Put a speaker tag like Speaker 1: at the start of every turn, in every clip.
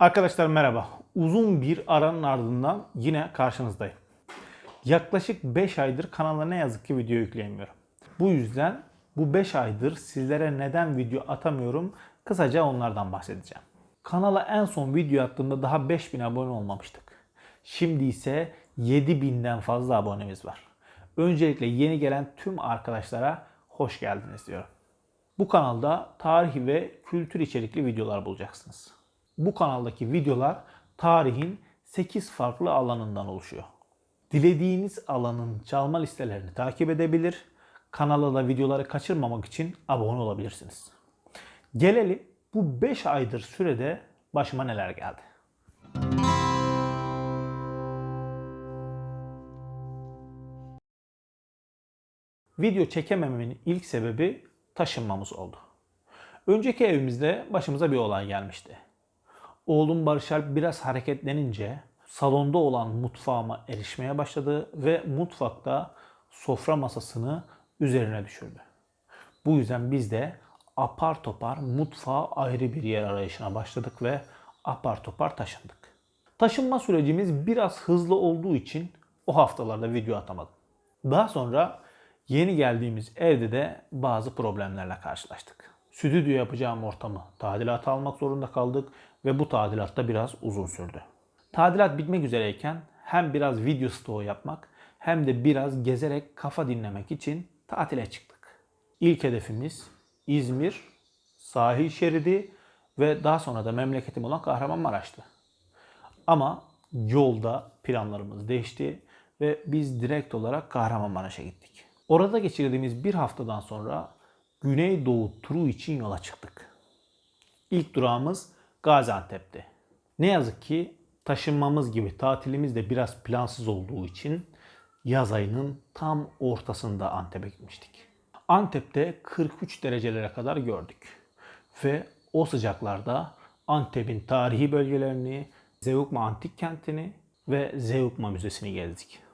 Speaker 1: Arkadaşlar merhaba. Uzun bir aranın ardından yine karşınızdayım. Yaklaşık 5 aydır kanala ne yazık ki video yükleyemiyorum. Bu yüzden bu 5 aydır sizlere neden video atamıyorum kısaca onlardan bahsedeceğim. Kanala en son video attığımda daha 5000 abone olmamıştık. Şimdi ise 7000'den fazla abonemiz var. Öncelikle yeni gelen tüm arkadaşlara hoş geldiniz diyorum. Bu kanalda tarih ve kültür içerikli videolar bulacaksınız. Bu kanaldaki videolar tarihin 8 farklı alanından oluşuyor. Dilediğiniz alanın çalma listelerini takip edebilir, kanala da videoları kaçırmamak için abone olabilirsiniz. Gelelim bu 5 aydır sürede başıma neler geldi. Video çekemememin ilk sebebi taşınmamız oldu. Önceki evimizde başımıza bir olay gelmişti. Oğlum Barış Alp biraz hareketlenince salonda olan mutfağıma erişmeye başladı ve mutfakta sofra masasını üzerine düşürdü. Bu yüzden biz de apar topar mutfağa ayrı bir yer arayışına başladık ve apar topar taşındık. Taşınma sürecimiz biraz hızlı olduğu için o haftalarda video atamadım. Daha sonra yeni geldiğimiz evde de bazı problemlerle karşılaştık. Stüdyo yapacağım ortamı tadilata almak zorunda kaldık ve bu tadilat da biraz uzun sürdü. Tadilat bitmek üzereyken hem biraz video stoğu yapmak hem de biraz gezerek kafa dinlemek için tatile çıktık. İlk hedefimiz İzmir, sahil şeridi ve daha sonra da memleketim olan Kahramanmaraş'tı. Ama yolda planlarımız değişti ve biz direkt olarak Kahramanmaraş'a gittik. Orada geçirdiğimiz bir haftadan sonra Güneydoğu turu için yola çıktık. İlk durağımız Gaziantep'ti. Ne yazık ki taşınmamız gibi tatilimiz de biraz plansız olduğu için yaz ayının tam ortasında Antep'e gitmiştik. Antep'te 43 derecelere kadar gördük. Ve o sıcaklarda Antep'in tarihi bölgelerini, Zeugma Antik Kenti'ni ve Zeugma Müzesi'ni gezdik.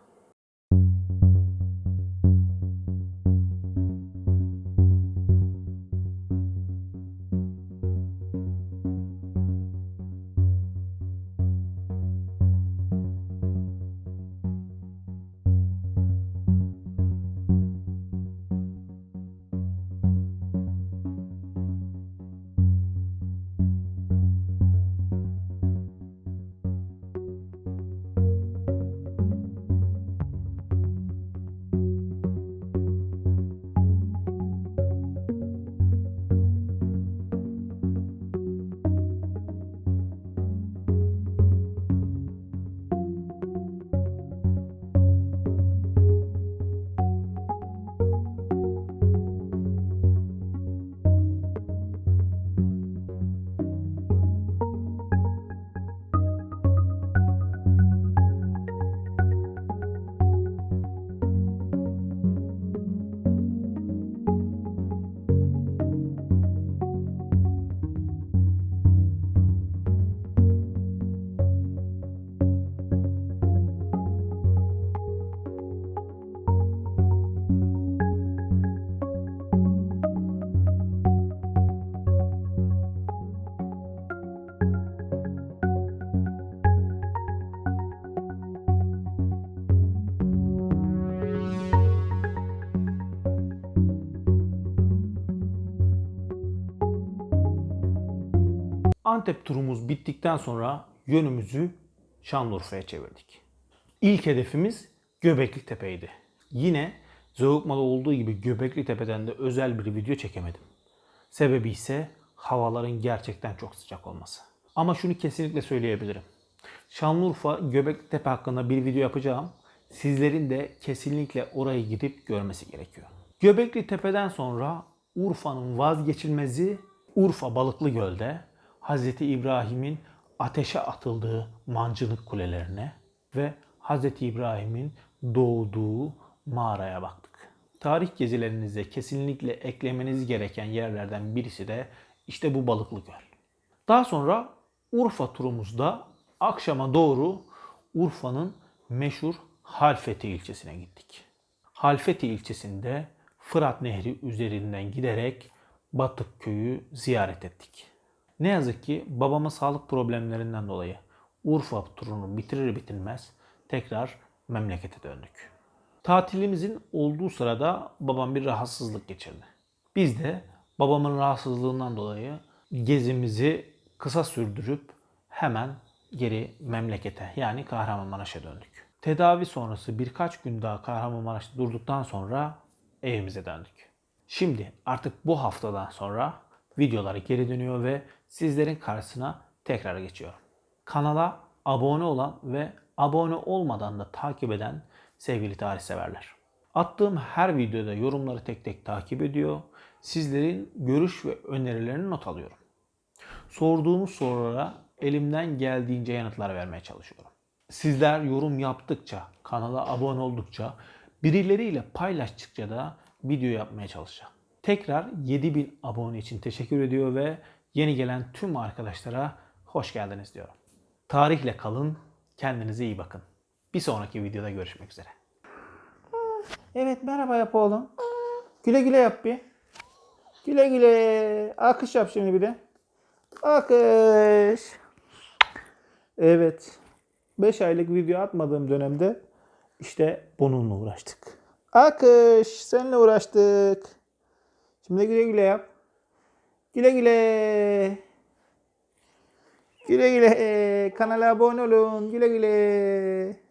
Speaker 1: Antep turumuz bittikten sonra yönümüzü Şanlıurfa'ya çevirdik. İlk hedefimiz Göbekli Tepe'ydi. Yine Zeugma'da olduğu gibi Göbekli Tepe'den de özel bir video çekemedim. Sebebi ise havaların gerçekten çok sıcak olması. Ama şunu kesinlikle söyleyebilirim. Şanlıurfa Göbekli Tepe hakkında bir video yapacağım. Sizlerin de kesinlikle orayı gidip görmesi gerekiyor. Göbekli Tepe'den sonra Urfa'nın vazgeçilmezi Urfa Balıklı Göl'de Hz. İbrahim'in ateşe atıldığı mancınık kulelerine ve Hz. İbrahim'in doğduğu mağaraya baktık. Tarih gezilerinize kesinlikle eklemeniz gereken yerlerden birisi de işte bu Balıklı Göl. Daha sonra Urfa turumuzda akşama doğru Urfa'nın meşhur Halfeti ilçesine gittik. Halfeti ilçesinde Fırat Nehri üzerinden giderek Batık köyü ziyaret ettik. Ne yazık ki babamın sağlık problemlerinden dolayı Urfa turunu bitirir bitirmez tekrar memlekete döndük. Tatilimizin olduğu sırada babam bir rahatsızlık geçirdi. Biz de babamın rahatsızlığından dolayı gezimizi kısa sürdürüp hemen geri memlekete yani Kahramanmaraş'a döndük. Tedavi sonrası birkaç gün daha Kahramanmaraş'ta durduktan sonra evimize döndük. Şimdi artık bu haftadan sonra videoları geri dönüyor ve sizlerin karşısına tekrar geçiyorum. Kanala abone olan ve abone olmadan da takip eden sevgili tarihseverler. Attığım her videoda yorumları tek tek takip ediyor. Sizlerin görüş ve önerilerini not alıyorum. Sorduğunuz sorulara elimden geldiğince yanıtlar vermeye çalışıyorum. Sizler yorum yaptıkça, kanala abone oldukça, birileriyle paylaştıkça da video yapmaya çalışacağım. Tekrar 7000 abone için teşekkür ediyor ve yeni gelen tüm arkadaşlara hoş geldiniz diyorum. Tarihle kalın, kendinize iyi bakın. Bir sonraki videoda görüşmek üzere. Evet merhaba yap oğlum. Güle güle yap bir. Güle güle. Akış yap şimdi bir de. Akış. Evet. 5 aylık video atmadığım dönemde işte bununla uğraştık. Akış. Seninle uğraştık. Şimdi güle güle yap. Güle güle. Güle güle. Kanala abone olun. Güle güle.